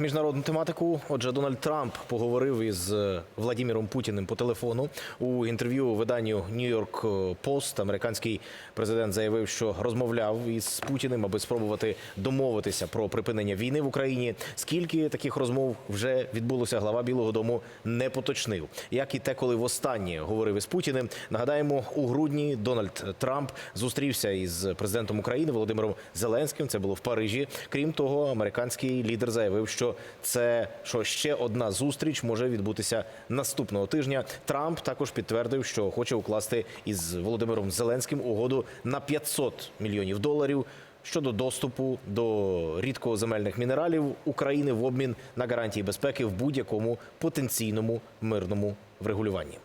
Міжнародну тематику. Отже, Дональд Трамп поговорив із е, Владіміром Путіним по телефону у інтерв'ю виданню York Post. Американський президент заявив, що розмовляв із Путіним, аби спробувати домовитися про припинення війни в Україні. Скільки таких розмов вже відбулося, глава Білого Дому не поточнив. Як і те, коли востаннє говорив із Путіним. Нагадаємо, у грудні Дональд Трамп зустрівся із президентом України Володимиром Зеленським. Це було в Парижі. Крім того, американський лідер заявив, що це що ще одна зустріч може відбутися наступного тижня. Трамп також підтвердив, що хоче укласти із Володимиром Зеленським угоду на 500 мільйонів доларів. Щодо доступу до рідкоземельних мінералів України в обмін на гарантії безпеки в будь-якому потенційному мирному врегулюванні.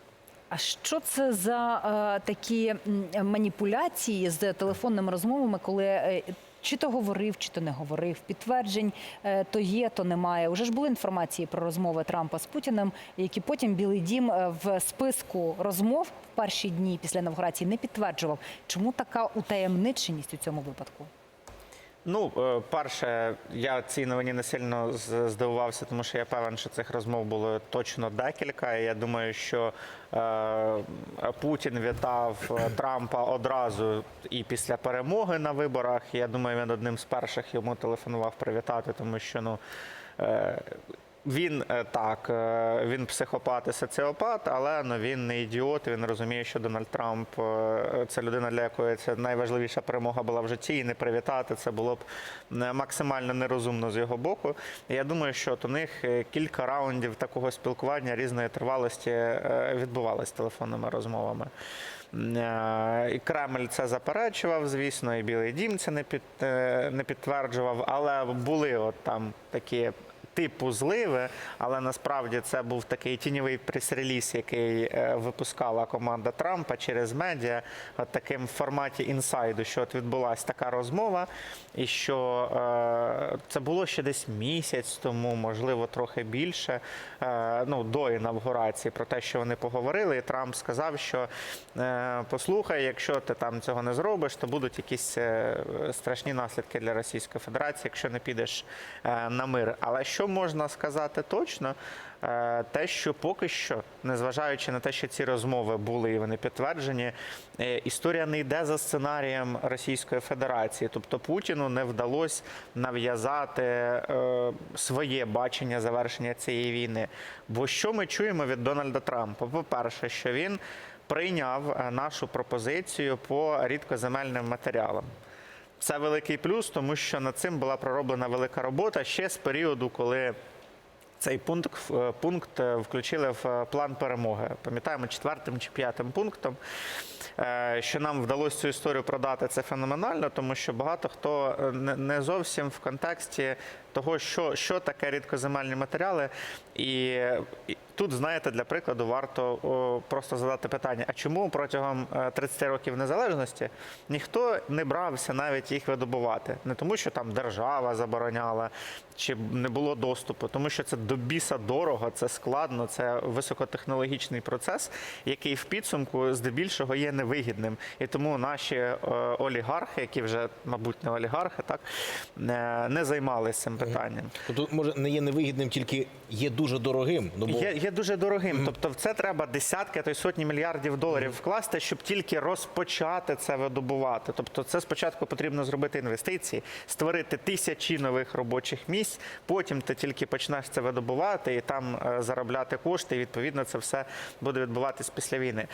А що це за е, такі маніпуляції з телефонними розмовами, коли е, чи то говорив, чи то не говорив, підтверджень е, то є, то немає. Уже ж були інформації про розмови Трампа з Путіним, які потім Білий Дім е, в списку розмов в перші дні після інавгурації не підтверджував. Чому така утаємниченість у цьому випадку? Ну, е, перше, я цій новині не сильно здивувався, тому що я певен, що цих розмов було точно декілька. Я думаю, що е, Путін вітав е, Трампа одразу і після перемоги на виборах. Я думаю, він одним з перших йому телефонував привітати, тому що ну. е, Він е, так, е, він психопат і соціопат, але ну, він не ідіот. Він розуміє, що Дональд Трамп е, це людина, для якої це найважливіша перемога була в житті, і не привітати це було б максимально нерозумно з його боку. Я думаю, що от у них кілька раундів такого спілкування різної тривалості відбувалось телефонними розмовами. І Кремль це заперечував, звісно, і Білий Дім це не під не підтверджував, але були от там такі. Типу зливи, але насправді це був такий тіньовий прес-реліз, який е, випускала команда Трампа через медіа, от таким в форматі інсайду, що от відбулася така розмова, і що е, це було ще десь місяць тому, можливо, трохи більше, е, ну до інавгурації, про те, що вони поговорили. І Трамп сказав, що е, послухай, якщо ти там цього не зробиш, то будуть якісь е, страшні наслідки для Російської Федерації, якщо не підеш е, на мир. Але що можна сказати точно? Е, Те, що поки що, незважаючи на те, що ці розмови були і вони підтверджені, е, історія не йде за сценарієм Російської Федерації. Тобто Путіну не вдалося нав'язати е, своє бачення завершення цієї війни. Бо що ми чуємо від Дональда Трампа? По-перше, що він прийняв нашу пропозицію по рідкоземельним матеріалам. Це великий плюс, тому що над цим була пророблена велика робота ще з періоду, коли цей пункт, е, пункт е, включили в е, план перемоги. Пам'ятаємо, четвертим чи п'ятим пунктом. Е, Що нам вдалося цю історію продати, це феноменально, тому що багато хто е, не- зовсім в контексті того, що, що таке рідкоземельні матеріали. І, і тут, знаєте, для прикладу, варто просто задати питання: а чому протягом е, 30 років незалежності ніхто не брався навіть їх видобувати? Не тому, що там держава забороняла чи не було доступу, тому що це до біса дорого, це складно, це високотехнологічний процес, який в підсумку здебільшого є невигідним. І тому наші е, олігархи, які вже, мабуть, не олігархи, так не, не займалися цим питанням. Тобто, може, не є невигідним, тільки є дуже дорогим. Ну, бо... Є, є дуже дорогим. Тобто, в це треба десятки, а то й сотні мільярдів доларів вкласти, щоб тільки розпочати це видобувати. Тобто, це спочатку потрібно зробити інвестиції, створити тисячі нових робочих місць. Потім ти тільки почнеш це видобувати і там е, заробляти кошти. І відповідно це все буде відбуватись після війни.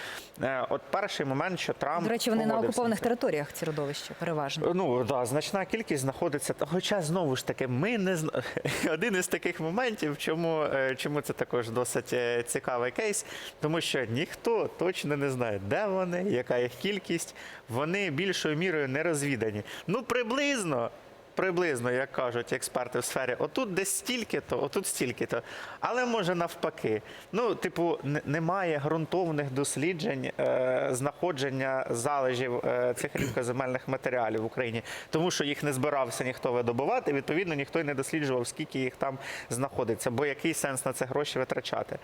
Е, От перший момент, що Трамп До речі, вони на окупованих територіях ці родовища переважно. Ну да, значна кількість знаходиться. Хоча знову ж таки, ми не зна... один із таких моментів, чому, е, чому це також досить е, цікавий кейс, тому що ніхто точно не знає, де вони, яка їх кількість. Вони більшою мірою не розвідані. Ну приблизно приблизно, як кажуть експерти в сфері, отут десь стільки-то, отут стільки-то. Але може навпаки. Ну, типу, немає ґрунтовних досліджень е, знаходження залежів е, цих рідкоземельних матеріалів в Україні, тому що їх не збирався ніхто видобувати. Відповідно, ніхто й не досліджував, скільки їх там знаходиться, бо який сенс на це гроші витрачати.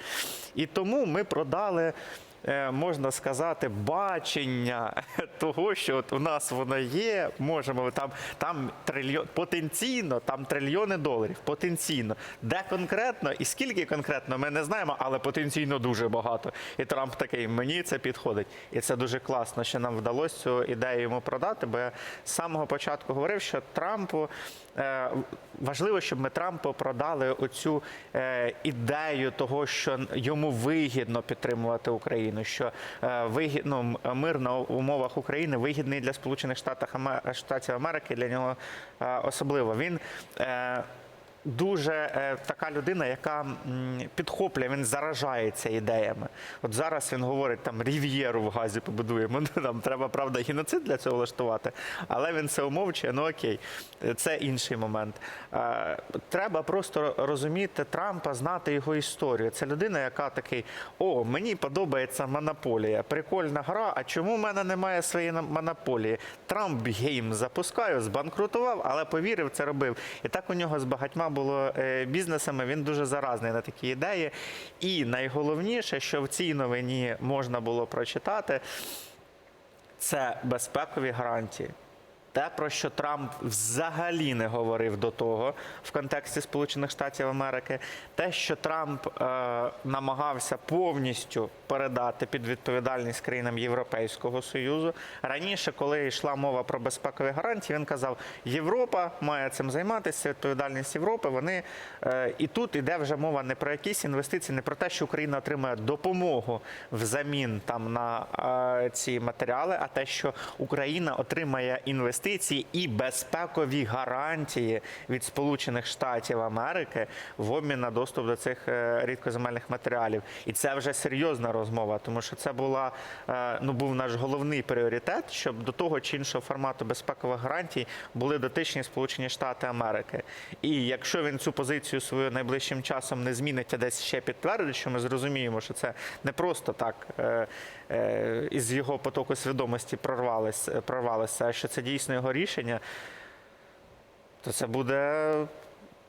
І тому ми продали. Е, Можна сказати, бачення того, що от у нас воно є. Можемо там, там трильйон потенційно, там трильйони доларів. Потенційно, де конкретно і скільки конкретно, ми не знаємо, але потенційно дуже багато. І Трамп такий, мені це підходить. І це дуже класно, що нам вдалося цю ідею йому продати. Бо я з самого початку говорив, що Трампу е, важливо, щоб ми Трампу продали оцю е, ідею того, що йому вигідно підтримувати Україну, що е, вигідно мир на умовах України вигідний для Сполучених Штатів Аме- Америки, для нього е, особливо. Він е, дуже е, така людина, яка підхоплює, він заражається ідеями. От зараз він говорить, там рів'єру в газі побудуємо. Там треба, правда, геноцид для цього влаштувати, але він це умовчує. Ну окей, це інший момент. Е, Треба просто розуміти Трампа, знати його історію. Це людина, яка такий: о, мені подобається монополія. Прикольна гра. А чому в мене немає своєї монополії? Трамп гейм запускаю, збанкрутував, але повірив, це робив. І так у нього з багатьма було е, бізнесами. Він дуже заразний на такі ідеї. І найголовніше, що в цій новині можна було прочитати, це безпекові гарантії. Те, про що Трамп взагалі не говорив до того в контексті Сполучених Штатів Америки, те, що Трамп е, намагався повністю передати під відповідальність країнам Європейського союзу. Раніше, коли йшла мова про безпекові гарантії, він казав, Європа має цим займатися, відповідальність Європи. Вони е, і тут іде вже мова не про якісь інвестиції, не про те, що Україна отримує допомогу взамін там на е, ці матеріали, а те, що Україна отримає інвестиції і безпекові гарантії від Сполучених Штатів Америки в обмін на доступ до цих е, рідкоземельних матеріалів. І це вже серйозна розмова, тому що це була е, ну був наш головний пріоритет, щоб до того чи іншого формату безпекових гарантій були дотичні Сполучені Штати Америки. І якщо він цю позицію свою найближчим часом не змінить, а десь ще підтвердить, що ми зрозуміємо, що це не просто так е, із його потоку свідомості прорвалося, прорвалося, що це дійсно його рішення, то це буде.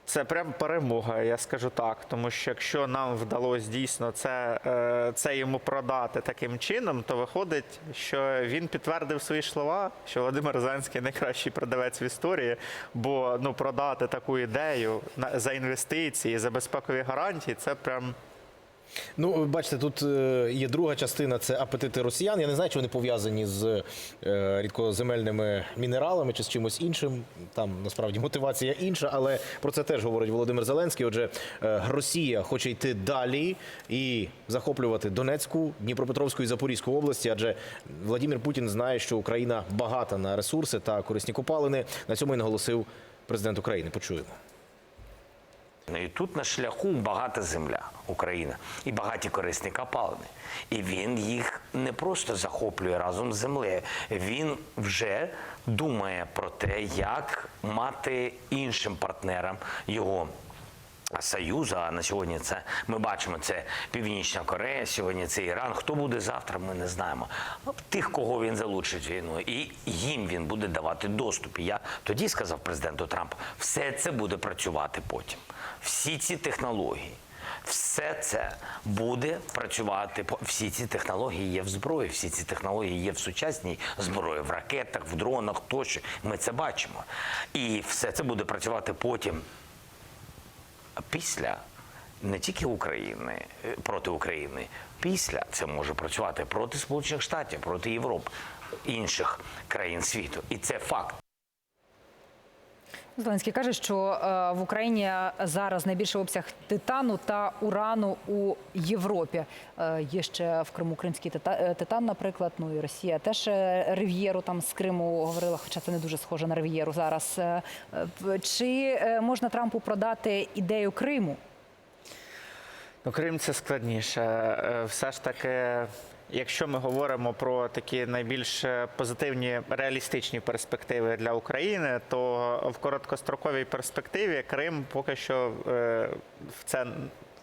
Це прям перемога, я скажу так. Тому що якщо нам вдалося дійсно це, е, це йому продати таким чином, то виходить, що він підтвердив свої слова, що Володимир Зеленський найкращий продавець в історії, бо ну продати таку ідею за інвестиції, за безпекові гарантії, це прям Ну, бачите, тут е, є друга частина це апетити росіян. Я не знаю, чи вони пов'язані з е, рідкоземельними мінералами чи з чимось іншим. Там насправді мотивація інша, але про це теж говорить Володимир Зеленський. Отже, е, Росія хоче йти далі і захоплювати Донецьку, Дніпропетровську і Запорізьку області, адже Владимир Путін знає, що Україна багата на ресурси та корисні копалини. На цьому і наголосив президент України. Почуємо. І тут на шляху багата земля, Україна, і багаті корисні копалини. І він їх не просто захоплює разом з землею. Він вже думає про те, як мати іншим партнерам його. Союзу, а на сьогодні це ми бачимо це Північна Корея, сьогодні це Іран. Хто буде завтра, ми не знаємо. Тих, кого він залучить війну, і їм він буде давати доступ. І я тоді сказав президенту Трампу, все це буде працювати потім. Всі ці технології. Все це буде працювати. Всі ці технології є в зброї, всі ці технології є в сучасній зброї, в ракетах, в дронах тощо. Ми це бачимо. І все це буде працювати потім після не тільки України е, проти України, після це може працювати проти Сполучених Штатів, проти Європи, інших країн світу. І це факт. Зеленський каже, що е, в Україні зараз найбільший обсяг титану та урану у Європі. Е, є ще в Криму кримський е, титан, наприклад. Ну і Росія теж рив'єру там з Криму говорила, хоча це не дуже схоже на рив'єру зараз. Чи можна Трампу продати ідею Криму? Ну, Крим це складніше. Все ж таки Якщо ми говоримо про такі найбільш е, позитивні реалістичні перспективи для України, то в короткостроковій перспективі Крим поки що е, в це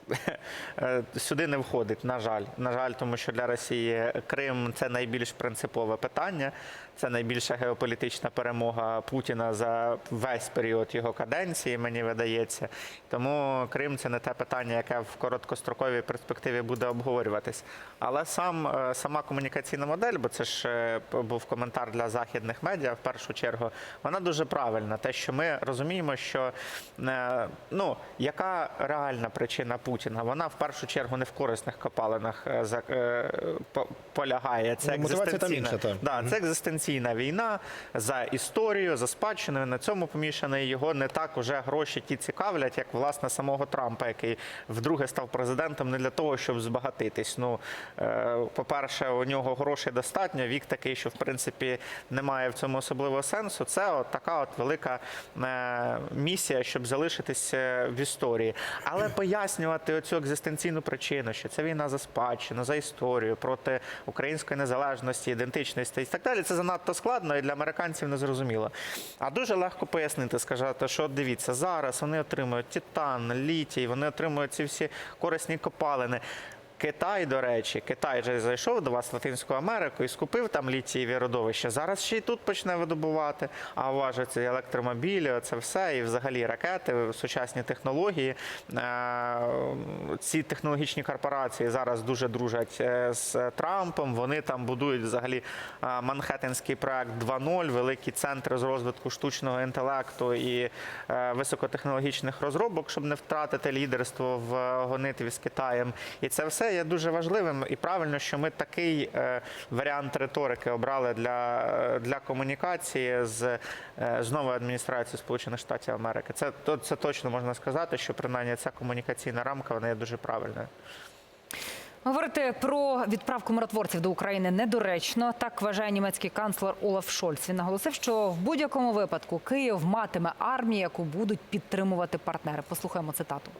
е, сюди не входить. На жаль, на жаль, тому що для Росії Крим це найбільш принципове питання. Це найбільша геополітична перемога Путіна за весь період його каденції, мені видається. Тому Крим це не те питання, яке в короткостроковій перспективі буде обговорюватись. Але сам е, сама комунікаційна модель, бо це ж е, був коментар для західних медіа в першу чергу, вона дуже правильна. Те, що ми розуміємо, що е, ну яка реальна причина Путіна, вона в першу чергу не в корисних копалинах полягає. Це Ну, екзистенційна, да, це екзистенційна війна за історію, за спадщиною. На цьому помішаний його не так уже гроші ті цікавлять, як власне самого Трампа, який вдруге став президентом не для того, щоб збагатитись. Ну, е, по-перше, у нього грошей достатньо. Вік такий, що в принципі немає в цьому особливого сенсу. Це от така от велика е, місія, щоб залишитись е, в історії. Але пояснювати оцю екзистенційну причину, що це війна за спадщину, за історію проти української незалежності, ідентичності і так далі. Це занадто складно і для американців не зрозуміло. А дуже легко пояснити, сказати, що дивіться, зараз вони отримують титан, літій, вони отримують ці всі корисні копалини. Китай, до речі, Китай же зайшов до вас в Латинську Америку і скупив там літієві родовища. Зараз ще й тут почне видобувати. А уважать ці електромобілі, це все, і взагалі ракети, сучасні технології. Е, Ці технологічні корпорації зараз дуже дружать е, з Трампом. Вони там будують взагалі е, Манхеттенський проект 2.0, великий центр з розвитку штучного інтелекту і високотехнологічних розробок, щоб не втратити лідерство в гонитві з Китаєм. І це все є дуже важливим і правильно, що ми такий е, варіант риторики обрали для, е, для комунікації з, е, з новою адміністрацією Сполучених Штатів Америки. Це, це точно можна сказати, що принаймні ця комунікаційна рамка вона є дуже правильною. Говорити про відправку миротворців до України недоречно. Так вважає німецький канцлер Олаф Шольц. Він наголосив, що в будь-якому випадку Київ матиме армію, яку будуть підтримувати партнери. Послухаємо цитату.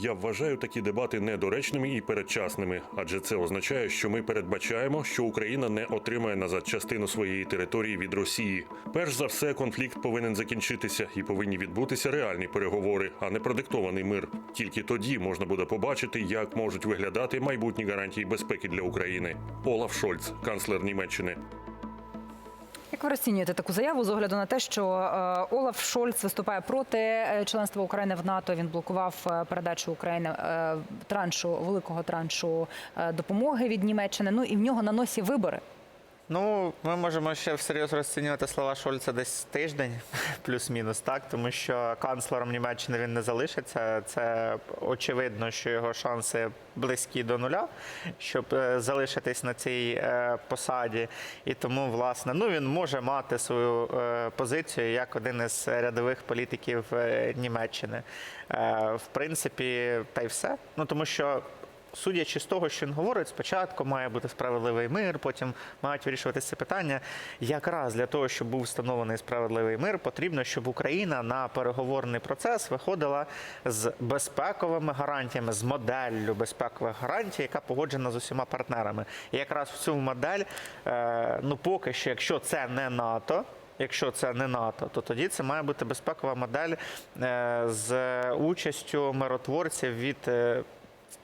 Я вважаю такі дебати недоречними і передчасними, адже це означає, що ми передбачаємо, що Україна не отримає назад частину своєї території від Росії. Перш за все, конфлікт повинен закінчитися і повинні відбутися реальні переговори, а не продиктований мир. Тільки тоді можна буде побачити, як можуть виглядати майбутні гарантії безпеки для України. Олаф Шольц, канцлер Німеччини. Як ви розцінюєте таку заяву з огляду на те, що е, Олаф Шольц виступає проти е, членства України в НАТО? Він блокував е, передачу України траншу великого траншу допомоги від Німеччини. Ну і в нього на носі вибори. Ну, ми можемо ще всерйоз розцінювати слова Шольца десь тиждень, плюс-мінус, так, тому що канцлером Німеччини він не залишиться. Це очевидно, що його шанси близькі до нуля, щоб е, залишитись на цій е, посаді. І тому, власне, ну він може мати свою е, позицію як один із рядових політиків Німеччини. В принципі, та й все. Ну тому що судячи з того, що він говорить, спочатку має бути справедливий мир, потім мають вирішуватися питання. Якраз для того, щоб був встановлений справедливий мир, потрібно, щоб Україна на переговорний процес виходила з безпековими гарантіями, з моделлю безпекових гарантій, яка погоджена з усіма партнерами. І якраз в цю модель, е, ну поки що, якщо це не НАТО. Якщо це не НАТО, то тоді це має бути безпекова модель е, з участю миротворців від е,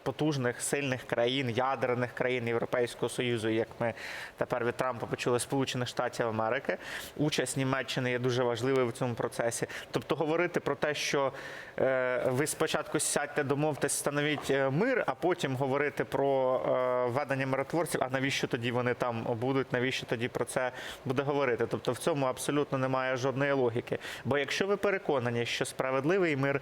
потужних сильних країн, ядерних країн Європейського Союзу, як ми тепер від Трампа почули Сполучених Штатів Америки. Участь Німеччини є дуже важливою в цьому процесі. Тобто говорити про те, що е, ви спочатку сядьте, домовтесь, встановіть е, мир, а потім говорити про е, введення миротворців. А навіщо тоді вони там будуть? Навіщо тоді про це буде говорити? Тобто в цьому абсолютно немає жодної логіки. Бо якщо ви переконані, що справедливий мир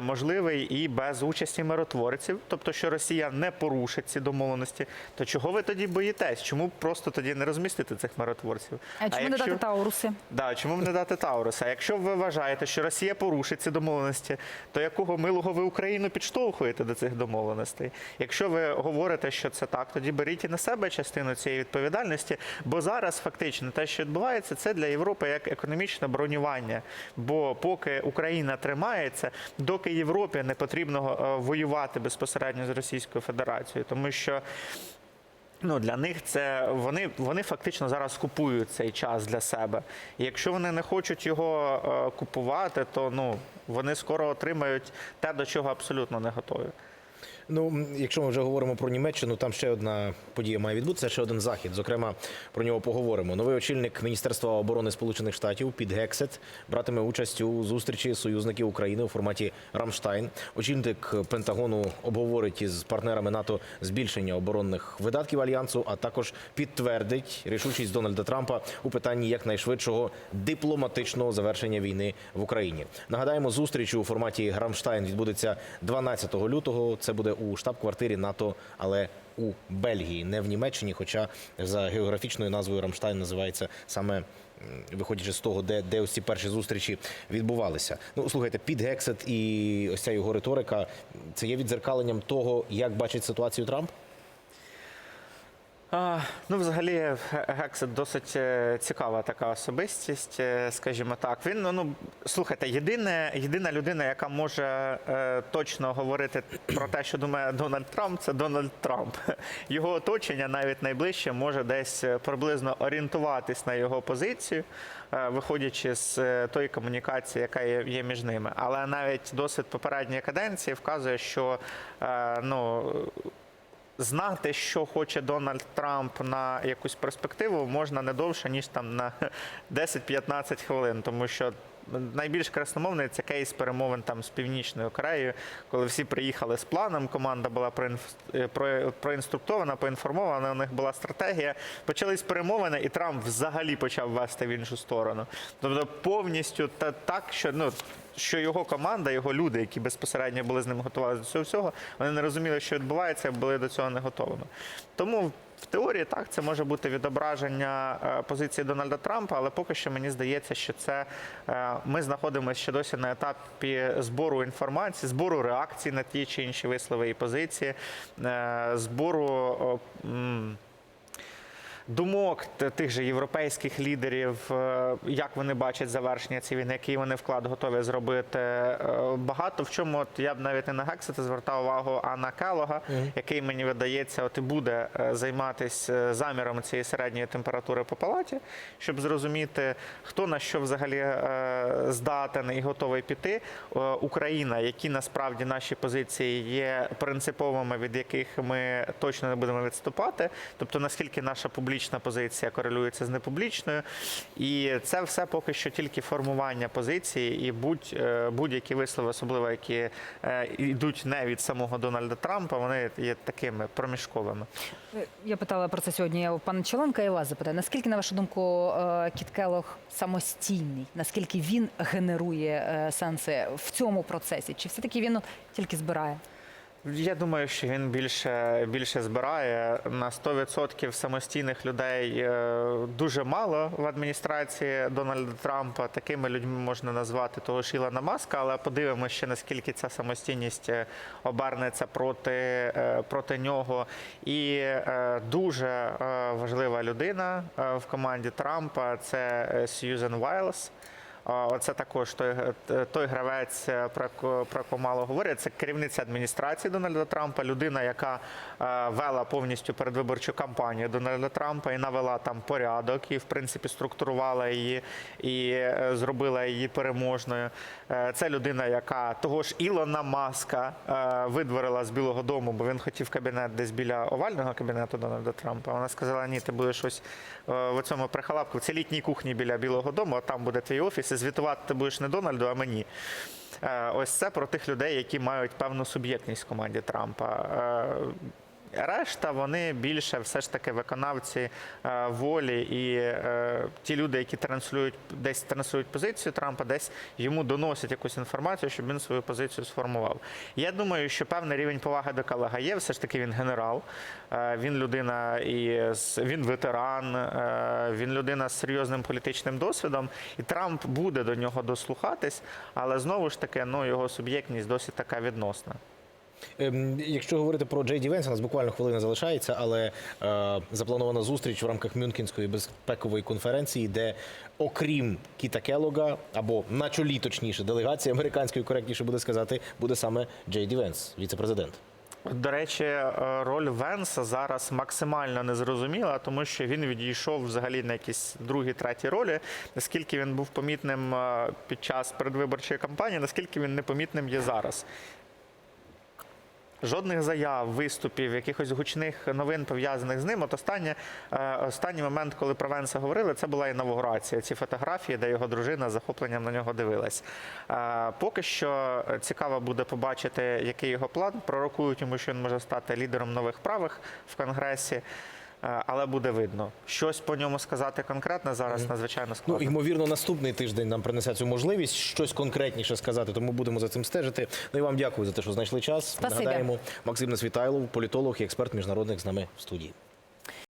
можливий і без участі миротворців, тобто що Росія не порушить ці домовленості, то чого ви тоді боїтесь? Чому просто тоді не розмістити цих миротворців? А чому не якщо- дати Тауруси? Да, чому не дати Тауруса? А Якщо ви вважаєте, що Росія порушить ці домовленості, то якого милого ви Україну підштовхуєте до цих домовленостей? Якщо ви говорите, що це так, тоді беріть і на себе частину цієї відповідальності. Бо зараз фактично те, що відбувається, це для Європи як економічне бронювання. Бо поки Україна тримається, доки Європі не потрібно е, воювати безпосередньо. Безпосередньо з Російською Федерацією, тому що. Ну, для них це вони, вони фактично зараз купують цей час для себе. І якщо вони не хочуть його е, купувати, то ну вони скоро отримають те, до чого абсолютно не готові. Ну, якщо ми вже говоримо про Німеччину, там ще одна подія має відбутися, ще один захід. Зокрема, про нього поговоримо. Новий очільник Міністерства оборони Сполучених Штатів Піт Гексет братиме участь у зустрічі союзників України у форматі Рамштайн. Очільник Пентагону обговорить із партнерами НАТО збільшення оборонних видатків альянсу, а також підтвердить рішучість Дональда Трампа у питанні якнайшвидшого дипломатичного завершення війни в Україні. Нагадаємо, зустріч у форматі Рамштайн відбудеться 12 лютого. Це буде у штаб-квартирі НАТО, але у Бельгії, не в Німеччині. Хоча за географічною назвою Рамштайн називається саме. Виходячи з того, де, де ось ці перші зустрічі відбувалися. Ну слухайте, під Гексет і ось ця його риторика це є відзеркаленням того, як бачить ситуацію Трамп. Ну, взагалі, Гексет досить е, цікава така особистість, е, скажімо так. Він ну, ну слухайте, єдине, єдина людина, яка може е, точно говорити про те, що думає Дональд Трамп, це Дональд Трамп. Його оточення, навіть найближче, може десь приблизно орієнтуватись на його позицію, виходячи з тої комунікації, яка є, між ними. Але навіть досвід попередньої каденції вказує, що ну. Знати, що хоче Дональд Трамп на якусь перспективу, можна не довше, ніж там на 10-15 хвилин, тому що найбільш красномовний це кейс перемовин там з Північною Кореєю, коли всі приїхали з планом, команда була е, про- проінструктована, поінформована, у них була стратегія. Почались перемовини, і Трамп взагалі почав вести в іншу сторону. Тобто повністю та так, що ну. Що його команда, його люди, які безпосередньо були з ним готувалися до цього всього, вони не розуміли, що відбувається, були до цього не готовими. Тому в теорії так це може бути відображення е, позиції Дональда Трампа, але поки що мені здається, що це е, ми знаходимося ще досі на етапі збору інформації, збору реакцій на ті чи інші вислови і позиції, е, збору. Думок тих же європейських лідерів, е, як вони бачать завершення цієї війни, який вони вклад готові зробити. Е, Багато в чому от я б навіть не на Гексета звертав увагу, а на Келога, який мені видається, от і буде е, займатися заміром цієї середньої температури по палаті, щоб зрозуміти, хто на що взагалі здатен і готовий піти. Україна, які насправді наші позиції є принциповими, від яких ми точно не будемо відступати. Тобто наскільки наша публічна позиція корелюється з непублічною, і це все поки що тільки формування позиції, і будь, е, вислови, особливо які е, йдуть не від самого Дональда Трампа, вони є такими проміжковими. Я питала про це сьогодні. У пана Чоленка і вас запитаю. Наскільки, на вашу думку, е, Кіт Келох самостійний? Наскільки він генерує е, сенси в цьому процесі? Чи все-таки він тільки збирає? Я думаю, що він більше, більше збирає на 100% самостійних людей е, дуже мало в адміністрації Дональда Трампа. Такими людьми можна назвати того ж Ілона Маска, але подивимося ще наскільки ця самостійність е, обернеться проти, е, проти нього. І дуже важлива людина в команді Трампа це Сьюзен Вайлс. Оце також той, той гравець, е, про про яку мало говорять. Це керівниця адміністрації Дональда Трампа, людина, яка е, вела повністю передвиборчу кампанію Дональда Трампа і навела там порядок, і в принципі структурувала її і е, зробила її переможною. Е, Це людина, яка того ж Ілона Маска е, видворила з Білого Дому, бо він хотів кабінет десь біля овального кабінету Дональда Трампа. Вона сказала: ні, ти будеш ось е, в цьому прихалапку, цій літній кухні біля Білого Дому, а там буде твій офіс, звітувати ти будеш не Дональду, а мені. Е, Ось це про тих людей, які мають певну суб'єктність в команді Трампа. Решта вони більше все ж таки виконавці е, волі, і е, ті люди, які транслюють десь транслюють позицію Трампа, десь йому доносять якусь інформацію, щоб він свою позицію сформував. Я думаю, що певний рівень поваги до Калага є. Все ж таки він генерал, е, він людина і він ветеран, він людина з серйозним політичним досвідом, і Трамп буде до нього дослухатись, але знову ж таки, ну його суб'єктність досить така відносна. Ем, Якщо говорити про Джей Ді Венс, у нас буквально хвилина залишається, але е, запланована зустріч в рамках Мюнхенської безпекової конференції, де окрім Кіта Келога, або на чолі, точніше, делегації американської, коректніше буде сказати, буде саме Джей Ді Венс, віце-президент. До речі, е, роль Венса зараз максимально незрозуміла, тому що він відійшов взагалі на якісь другі, треті ролі. Наскільки він був помітним е, під час передвиборчої кампанії, наскільки він непомітним є зараз. Жодних заяв, виступів, якихось гучних новин пов'язаних з ним. От останнє, е, останній момент, коли про Венса говорили, це була інаугурація. Ці фотографії, де його дружина з захопленням на нього дивилась. Е, Поки що цікаво буде побачити, який його план. Пророкують йому, що він може стати лідером нових правих в Конгресі. Е, Але буде видно. Щось по ньому сказати конкретно зараз надзвичайно Ну, ймовірно, наступний тиждень нам принесе цю можливість щось конкретніше сказати, тому будемо за цим стежити. Ну і вам дякую за те, що знайшли час. Спасибі. Нагадаємо, Максим Несвітайлов, політолог і експерт міжнародних з нами в студії.